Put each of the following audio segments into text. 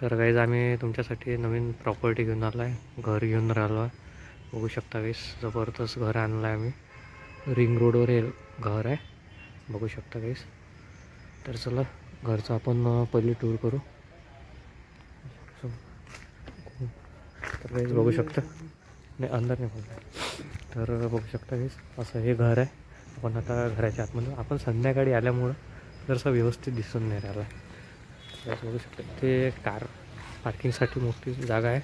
तर गाईज आम्ही तुमच्यासाठी नवीन प्रॉपर्टी घेऊन आलो आहे घर घेऊन राहिलो आहे. बघू शकता गाईस जबरदस्त घर आणलं आहे आम्ही रिंग रोडवर हे घर आहे. बघू शकता गाईस तर चला घरचं आपण पहिली टूर करू. तर गाईज बघू शकता. नाही अंदर नाही बोलतो तर बघू शकता गाईस असं हे घर आहे. आपण आता घराच्या आतमध्ये आपण संध्याकाळी आल्यामुळं जरसा व्यवस्थित दिसून नाही राहिला आहे बघू शकता. ते कार पार्किंगसाठी मोठी जागा आहे.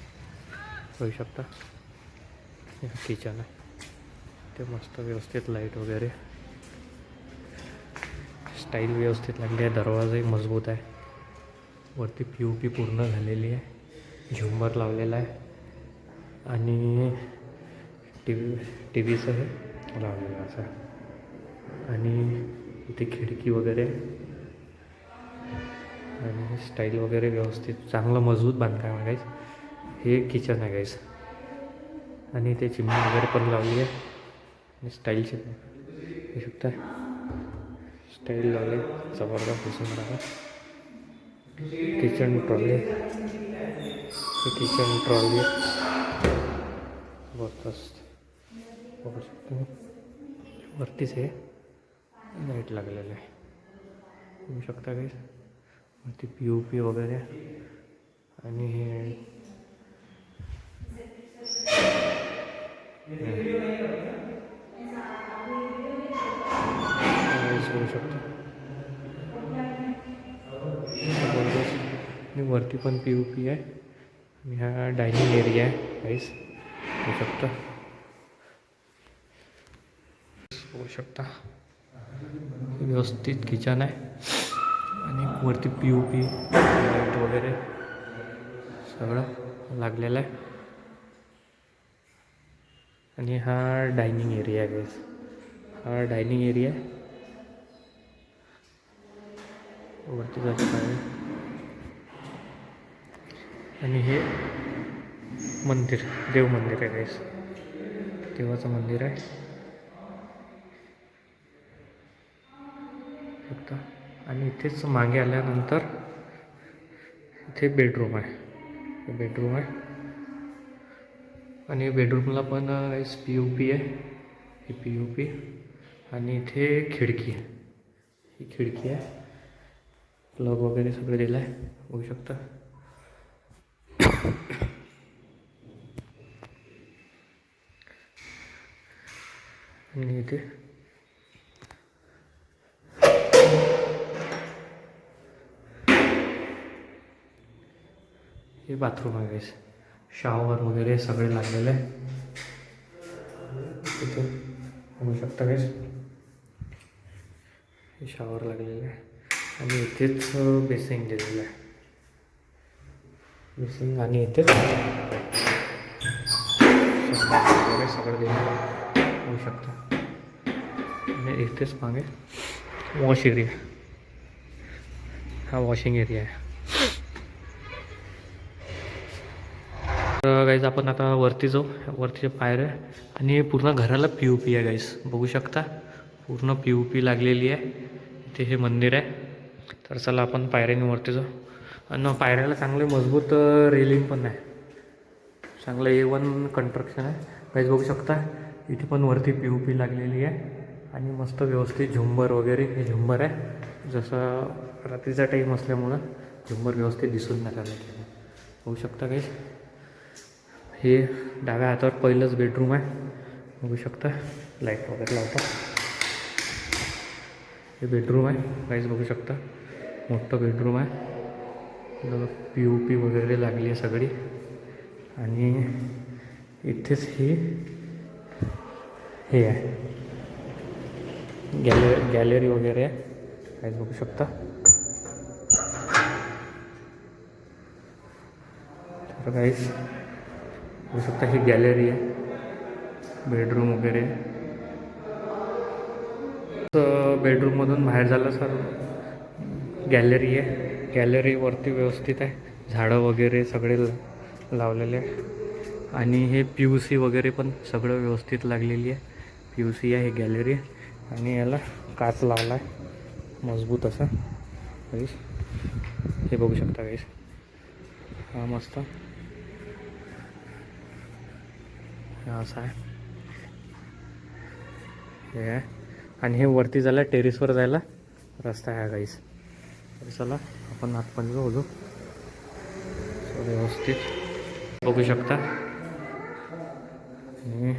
बघू शकता. किचन आहे. ते मस्त व्यवस्थित लाइट वगैरे. स्टाईल व्यवस्थित लागली आहे. दरवाजाही मजबूत आहे. वरती पी यू पी पूर्ण झालेली आहे. झुंबर लावलेला आहे. आणि टी व्ही टी व्हीचं हे लावलेलं असं आणि इथे खिडकी वगैरे. आहे. आणि स्टाईल वगैरे व्यवस्थित चांगलं मजबूत बांधकाम आहे गाईस हे किचन आहे गाईस आणि ते चिमणी वगैरे पण लावली आहे. आणि स्टाईलचे हे शकता स्टाईल लावले जबरदस्त दिसून राहा किचन ट्रॉली किचन ट्रॉली जबरदस्त. बघू शकतो. वरतीच हे लाइट लागलेलं आहे. बघू शकता काही वरती पी यू पी वगैरे. आणि हे शकतो. आणि वरती पण पी यू पी आहे. आणि हा डायनिंग एरिया आहे काहीच होऊ शकता. बघू शकता. व्यवस्थित किचन आहे. आणि वरती पी यू पी लाइट वगैरे सगळं लागलेलं आहे. आणि हा डायनिंग एरिया आहे गेस हा डायनिंग एरिया आहे. वरती जायचं पाहिजे आणि हे मंदिर देव मंदिर आहे गाईस देवाचं मंदिर आहे. फक्त आणि इथेच मागे आल्यानंतर इथे बेडरूम आहे. बेडरूम आहे. आणि बेडरूमला पण पी यू पी आहे. ही पी यू पी आणि इथे खिडकी आहे. ही खिडकी आहे. प्लग वगैरे सगळं दिलं आहे बघू शकता. आणि इथे हे बाथरूम आहे गाईस शॉवर वगैरे सगळे लागलेले आहे बघू शकता गाईस हे शॉवर लागलेलं आहे. आणि इथेच बेसिंग दिलेलं आहे. बेसिंग आणि इथेच वगैरे सगळं दिलेलं आहे बघू शकता. आणि इथेच मागे वॉश एरिया हा वॉशिंग एरिया आहे. तर गाईज आपण आता वरती जाऊ. वरतीचे पायऱ्या आणि पूर्ण घराला पी यू पी आहे गाईस बघू शकता? पूर्ण पी यू पी लागलेली आहे. इथे हे मंदिर आहे. तर चला आपण पायऱ्याने वरती जाऊ. आणि पायऱ्याला चांगले मजबूत रेलिंग पण आहे. चांगलं ए वन कन्स्ट्रक्शन आहे. गाईज बघू शकता? इथे पण वरती पी यू पी लागलेली आहे. आणि मस्त व्यवस्थित झुंबर वगैरे. हे झुंबर आहे. जसं रात्रीचा टाईम असल्यामुळं झुंबर व्यवस्थित दिसून नाही राहिलं. बघू शकता गाईज हे डाव्या हातावर पहिलंच बेडरूम आहे. बघू शकता लाइट वगैरे लावता. हे बेडरूम आहे. काहीच बघू शकता मोठं बेडरूम आहे. पी ओ पी वगैरे लागली आहे सगळी. आणि इथेच हे हे आहे. गॅले गॅलरी वगैरे आहे. काहीच बघू शकता. तर काहीच बघू शकता ही गॅलरी आहे बेडरूम वगैरे तर बेडरूममधून बाहेर झालं सर गॅलरी आहे गॅलरीवरती व्यवस्थित आहे. झाडं वगैरे सगळे लावलेले आहे. आणि हे पी यू सी वगैरे पण सगळं व्यवस्थित लागलेली आहे. पी यू सी आहे गॅलरी आणि याला काच लावला आहे मजबूत असा. हे बघू शकता गाईस हा मस्त. हा असं आहे. हे आहे. आणि हे वरती जायला टेरेसवर जायला रस्ता आहे गाईस तर चला आपण आतपण बोलू व्यवस्थित. बघू शकता. आणि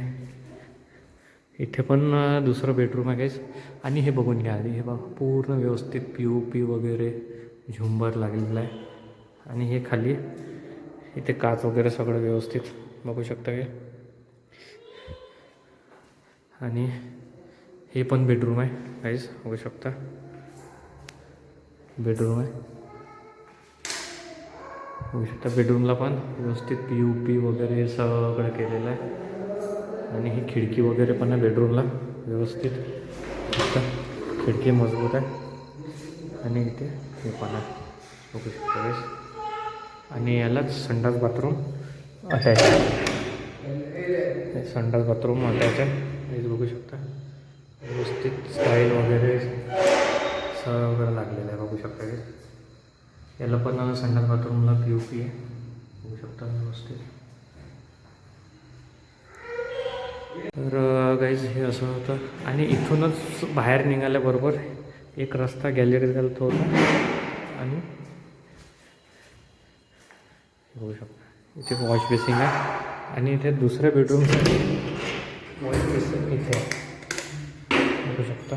इथे पण दुसरं बेडरूम आहे गाईस आणि हे बघून घ्या आधी. हे बघा पूर्ण व्यवस्थित पी ओ पी वगैरे झुंबर लागलेलं आहे. आणि हे खाली इथे काच वगैरे सगळं व्यवस्थित. बघू शकता हे. आणि हे पण बेडरूम आहे काहीच बघू शकता. बेडरूम आहे. बघू शकता बेडरूमला पण व्यवस्थित पी यू पी वगैरे सगळं केलेलं आहे. आणि ही खिडकी वगैरे पण आहे बेडरूमला व्यवस्थित. खिडकी मजबूत आहे. आणि इथे हे पण आहे. बघू शकता guys. आणि यालाच संडास बाथरूम अटॅच आहे संडास बाथरूम अटॅच आहे साईज बघू शकता. व्यवस्थित स्टाईल वगैरे सगळं लागलेलं आहे बघू शकता हे. याला पण संडास बाथरूमला पी यू पी आहे. बघू शकता व्यवस्थित. तर गाईज हे असं होतं. आणि इथूनच बाहेर निघाल्याबरोबर एक रस्ता गॅलरीत घालतो होता. आणि बघू शकता. इथे वॉश बेसिंग आहे. आणि इथे दुसऱ्या बेडरूमसाठी वॉश बेसिंग इथे. बघू शकता.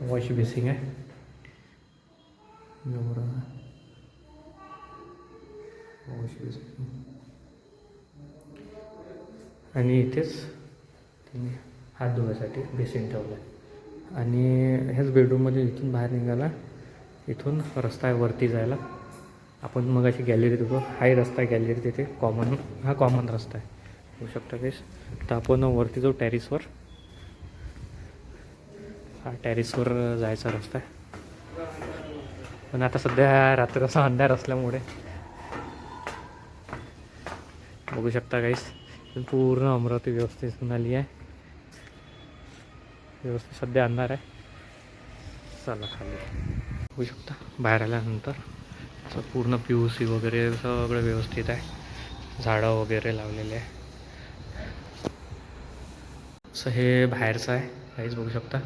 वॉश बेसिंग आहे. एवढं. Wash basin. आणि इथेच त्यांनी हात धुवायसाठी बेसिन ठेवलं आहे आणि ह्याच बेडरूममध्ये इथून बाहेर निघाला इथून रस्ता आहे वरती जायला. आपण मग अशी गॅलरीत होतो. हाही रस्ता आहे गॅलरी तिथे. कॉमन हा कॉमन रस्ता आहे. होऊ शकता काहीच तर आपण वरती जाऊ टॅरिसवर हा टॅरिसवर जायचा रस्ता आहे. पण आता सध्या रात्रीचा अंधार असल्यामुळे. बघू शकता काहीच पूर्ण अमरावती व्यवस्थित आली आहे. व्यवस्थित सध्या अंधार आहे. चला खाली. बघू शकता बाहेर आल्यानंतर असं पूर्ण पी यू सी वगैरे सगळं व्यवस्थित आहे. झाडं वगैरे लावलेले आहे. असं हे बाहेरचं आहे. काहीच बघू शकता.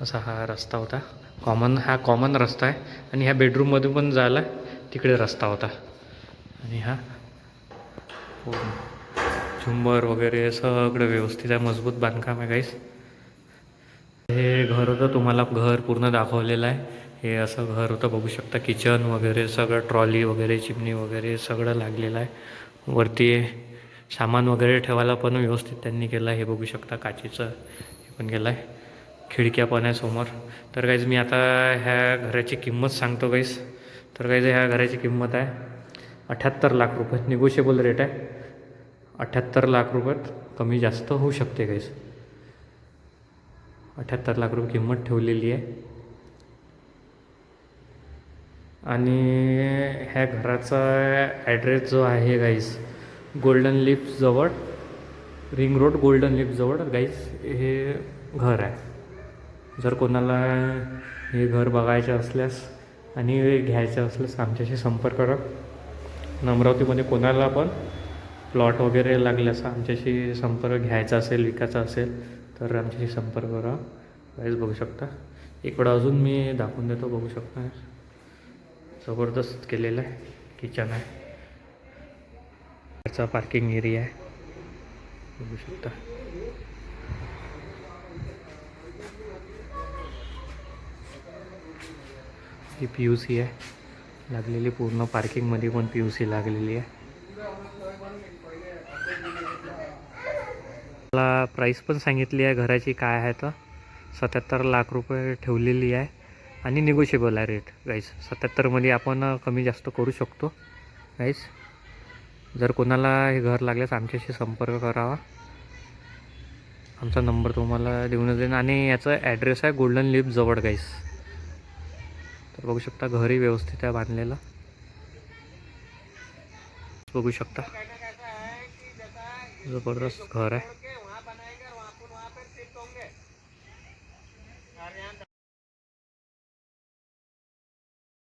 असा हा रस्ता होता. कॉमन हा कॉमन रस्ता आहे. आणि ह्या बेडरूममध्ये पण जायला तिकडे रस्ता होता. आणि हा झुंबर वगैरे सगळं व्यवस्थित आहे. मजबूत बांधकाम आहे काहीच हे घर होतं. तुम्हाला घर पूर्ण दाखवलेलं आहे. हे असं घर होतं. बघू शकता किचन वगैरे सगळं ट्रॉली वगैरे चिमणी वगैरे सगळं लागलेलं आहे. वरती सामान वगैरे ठेवायला पण व्यवस्थित त्यांनी केलं आहे. हे बघू शकता काचेचं हे पण केलं आहे. खिडक्या पण आहे समोर. तर काहीच मी आता ह्या घराची किंमत सांगतो काहीच तर काहीच ह्या घराची किंमत आहे अठ्याहत्तर लाख रुपये. निगोशिएबल रेट आहे. अठ्याहत्तर लाख रुपयात कमी जास्त होऊ शकते काहीच अठ्याहत्तर लाख रुपये किंमत ठेवलेली आहे. आणि ह्या घराचा ॲड्रेस जो आहे गाईस गोल्डन लिफ्टजवळ रिंग रोड गोल्डन लिफ्टजवळ गाईज हे घर आहे. जर कोणाला हे घर बघायचं असल्यास आणि घ्यायचं असल्यास आमच्याशी संपर्क करा. अमरावतीमध्ये कोणाला पण प्लॉट वगैरे लागल्यास आमच्याशी संपर्क घ्यायचा असेल विकायचा असेल तर आमच्याशी संपर्क करा. काहीच बघू शकता. एक वेळा अजून मी दाखवून देतो बघू शकता. जबरदस्त केलेलं आहे किचन आहे. कारचा पार्किंग एरिया आहे. बघू शकता. ही पी यू सी आहे. लागलेली पूर्ण पार्किंगमध्ये पण पी यू सी लागलेली आहे. मला प्राईस पण सांगितली आहे घराची काय आहे तर. सत्याहत्तर लाख रुपये ठेवलेली आहे. आणि निगोशिएबल आहे रेट गाईस सत्याहत्तरमध्ये आपण कमी जास्त करू शकतो गाईस जर कोणाला हे घर लागल्यास आमच्याशी संपर्क करावा. आमचा नंबर तुम्हाला देऊनच देईन. आणि याचा ॲड्रेस आहे गोल्डन लिप जवळ गाईस तर बघू शकता घरही व्यवस्थित आहे बांधलेलं. बघू शकता. जबरदस्त घर आहे.